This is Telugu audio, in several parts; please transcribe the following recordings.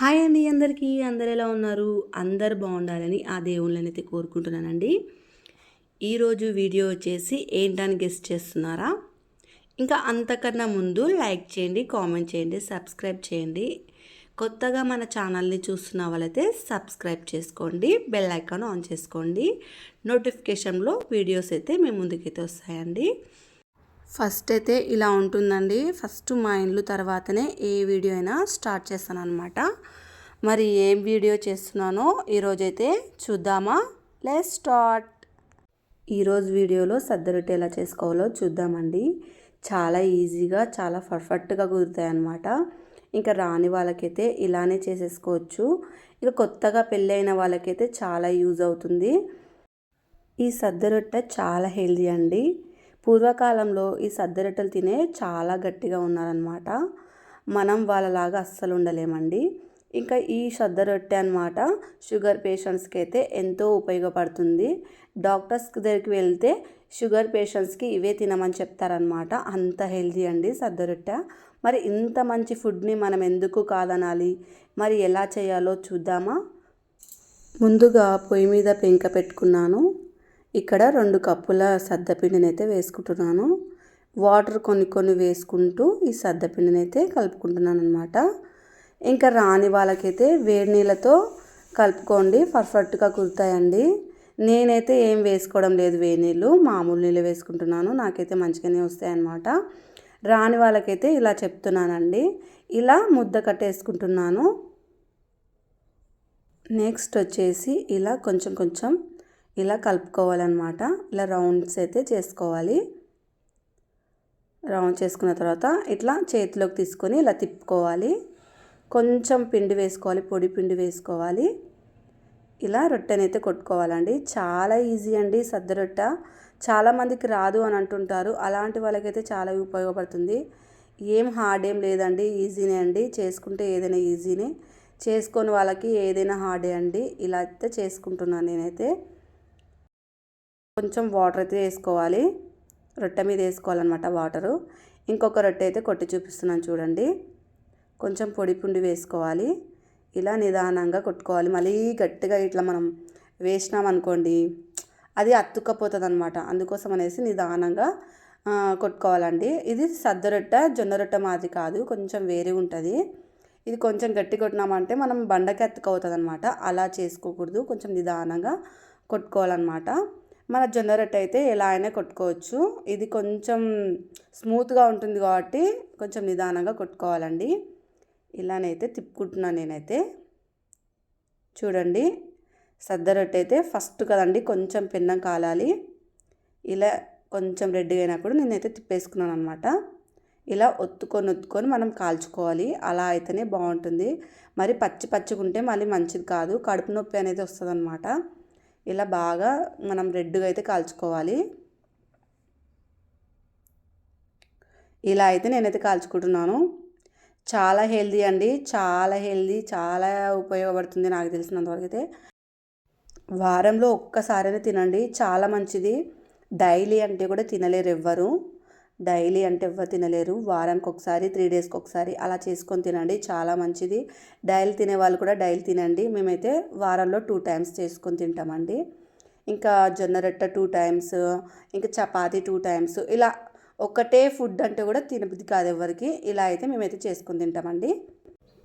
హాయ్ అండి అందరికీ. అందరు ఎలా ఉన్నారు? అందరు బాగుండాలని ఆ దేవుళ్ళని అయితే కోరుకుంటున్నానండి. ఈరోజు వీడియో వచ్చేసి ఏంటని గెస్ట్ చేస్తున్నారా? ఇంకా అంతకన్నా ముందు లైక్ చేయండి కామెంట్ చేయండి సబ్స్క్రైబ్ చేయండి. కొత్తగా మన ఛానల్ని చూస్తున్న వాళ్ళైతే సబ్స్క్రైబ్ చేసుకోండి బెల్ ఐకాన్ ఆన్ చేసుకోండి. నోటిఫికేషన్లో వీడియోస్ అయితే మీ ముందుకైతే వస్తాయండి. ఫస్ట్ అయితే ఇలా ఉంటుందండి. ఫస్ట్ మా ఇండ్లు తర్వాతనే ఏ వీడియో అయినా స్టార్ట్ చేస్తాను అనమాట మరి ఏం వీడియో చేస్తున్నానో ఈరోజైతే చూద్దామా? Let's start! ఈరోజు వీడియోలో సద్దరొట్టె ఎలా చేసుకోవాలో చూద్దామండి. చాలా ఈజీగా చాలా పర్ఫెక్ట్గా కుదురుతాయి అన్నమాట ఇంకా రాని వాళ్ళకైతే ఇలానే చేసేసుకోవచ్చు. ఇక కొత్తగా పెళ్ళైన వాళ్ళకైతే చాలా యూజ్ అవుతుంది. ఈ సద్దరొట్టె చాలా హెల్దీ అండి. పూర్వకాలంలో ఈ సద్దరొట్టెలు తినే చాలా గట్టిగా ఉన్నారనమాట మనం వాళ్ళలాగా అస్సలు ఉండలేమండి. ఇంకా ఈ సద్ద రొట్టె అనమాట షుగర్ పేషెంట్స్కి అయితే ఎంతో ఉపయోగపడుతుంది. డాక్టర్స్ దగ్గరికి వెళ్తే షుగర్ పేషెంట్స్కి ఇవే తినమని చెప్తారనమాట అంత హెల్దీ అండి సద్ద రొట్టె మరి ఇంత మంచి ఫుడ్ని మనం ఎందుకు కాదనాలి? మరి ఎలా చేయాలో చూద్దామా? ముందుగా పొయ్యి మీద పెంక పెట్టుకున్నాను. ఇక్కడ రెండు కప్పుల సద్దపిండిని అయితే వేసుకుంటున్నాను. వాటర్ కొన్ని కొన్ని వేసుకుంటూ ఈ సద్దపిండిని అయితే కలుపుకుంటున్నాను అనమాట ఇంకా రాని వాళ్ళకైతే వేడి నీళ్ళతో కలుపుకోండి. పర్ఫెక్ట్గా కుదుతాయండి నేనైతే ఏం వేసుకోవడం లేదు వేడి నీళ్ళు మామూలు నీళ్ళు వేసుకుంటున్నాను. నాకైతే మంచిగానే వస్తాయన్నమాట. రాని వాళ్ళకైతే ఇలా చెప్తున్నానండి. ఇలా ముద్ద కట్టేసుకుంటున్నాను. నెక్స్ట్ వచ్చేసి ఇలా కొంచెం కొంచెం ఇలా కలుపుకోవాలన్నమాట. ఇలా రౌండ్స్ అయితే చేసుకోవాలి. రౌండ్ చేసుకున్న తర్వాత ఇట్లా చేతిలోకి తీసుకొని ఇలా తిప్పుకోవాలి. కొంచెం పిండి వేసుకోవాలి పొడి పిండి వేసుకోవాలి. ఇలా రొట్టెనైతే కొట్టుకోవాలండి. చాలా ఈజీ అండి సద్ద రొట్టె. చాలామందికి రాదు అని అంటుంటారు. అలాంటి వాళ్ళకైతే చాలా ఉపయోగపడుతుంది. ఏం హార్డ్ ఏం లేదండి. ఈజీనే అండి. చేసుకుంటే ఏదైనా ఈజీనే. చేసుకొని వాళ్ళకి ఏదైనా హార్డే అండి. ఇలా అయితే చేసుకుంటున్నాను నేనైతే. కొంచెం వాటర్ అయితే వేసుకోవాలి. రొట్టె మీద వేసుకోవాలన్నమాట వాటరు. ఇంకొక రొట్టె అయితే కొట్టి చూపిస్తున్నాను చూడండి. కొంచెం పొడి పుండి వేసుకోవాలి. ఇలా నిదానంగా కొట్టుకోవాలి. మళ్ళీ గట్టిగా ఇట్లా మనం వేసినామనుకోండి అది అత్తుక్కపోతుంది అనమాట అందుకోసం అనేసి నిదానంగా కొట్టుకోవాలండి. ఇది సద్ద రొట్టె జొన్న రొట్టె మాది కాదు. కొంచెం వేరే ఉంటుంది. ఇది కొంచెం గట్టి కొట్టినామంటే మనం బండకి అతుకవుతుంది అనమాట అలా చేసుకోకూడదు. కొంచెం నిదానంగా కొట్టుకోవాలన్నమాట. మన జొన్న రొట్టె అయితే ఎలా అయినా కొట్టుకోవచ్చు. ఇది కొంచెం స్మూత్గా ఉంటుంది కాబట్టి కొంచెం నిదానంగా కొట్టుకోవాలండి. ఇలానైతే తిప్పుకుంటున్నాను నేనైతే. చూడండి సద్ద రొట్టె అయితే ఫస్ట్ కదండి కొంచెం పెన్నం కాలాలి. ఇలా కొంచెం రెడ్డిగా అయినప్పుడు నేనైతే తిప్పేసుకున్నాను అనమాట ఇలా ఒత్తుకొని ఒత్తుకొని మనం కాల్చుకోవాలి. అలా అయితేనే బాగుంటుంది. మరి పచ్చి పచ్చిగుంటే మళ్ళీ మంచిది కాదు. కడుపు నొప్పి అనేది వస్తుంది అనమాట ఇలా బాగా మనం రెడ్గా అయితే కాల్చుకోవాలి. ఇలా అయితే నేనైతే కాల్చుకుంటున్నాను. చాలా హెల్దీ అండి. చాలా హెల్దీ చాలా ఉపయోగపడుతుంది నాకు తెలిసినంతవరకు అయితే. వారంలో ఒక్కసారైనా తినండి. చాలా మంచిది. డైలీ అంటే కూడా తినలేరు ఎవ్వరు. డైలీ అంటే ఎవ్వరు తినలేరు. వారానికి ఒకసారి త్రీ డేస్కి ఒకసారి అలా చేసుకొని తినండి. చాలా మంచిది. డైలీ తినే వాళ్ళు కూడా డైలీ తినండి. మేమైతే వారంలో టూ టైమ్స్ చేసుకొని తింటామండి. ఇంకా జొన్న రొట్టె టూ టైమ్స్ ఇంకా చపాతి టూ టైమ్స్ ఇలా ఒకటే ఫుడ్ అంటే కూడా తినబుద్ధి కాదు ఎవరికి ఇలా అయితే మేమైతే చేసుకొని తింటామండి.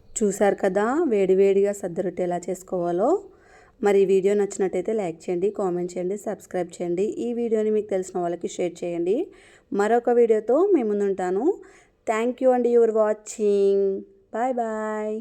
చూసారు కదా వేడివేడిగా సద్ద రొట్టె ఎలా చేసుకోవాలో. మరి ఈ వీడియో నచ్చినట్టయితే లైక్ చేయండి కామెంట్ చేయండి సబ్స్క్రైబ్ చేయండి. ఈ వీడియోని మీకు తెలిసిన వాళ్ళకి షేర్ చేయండి. మరొక వీడియోతో మేము ముందుంటాను. థ్యాంక్ యూ అండి. Your watching. Bye bye.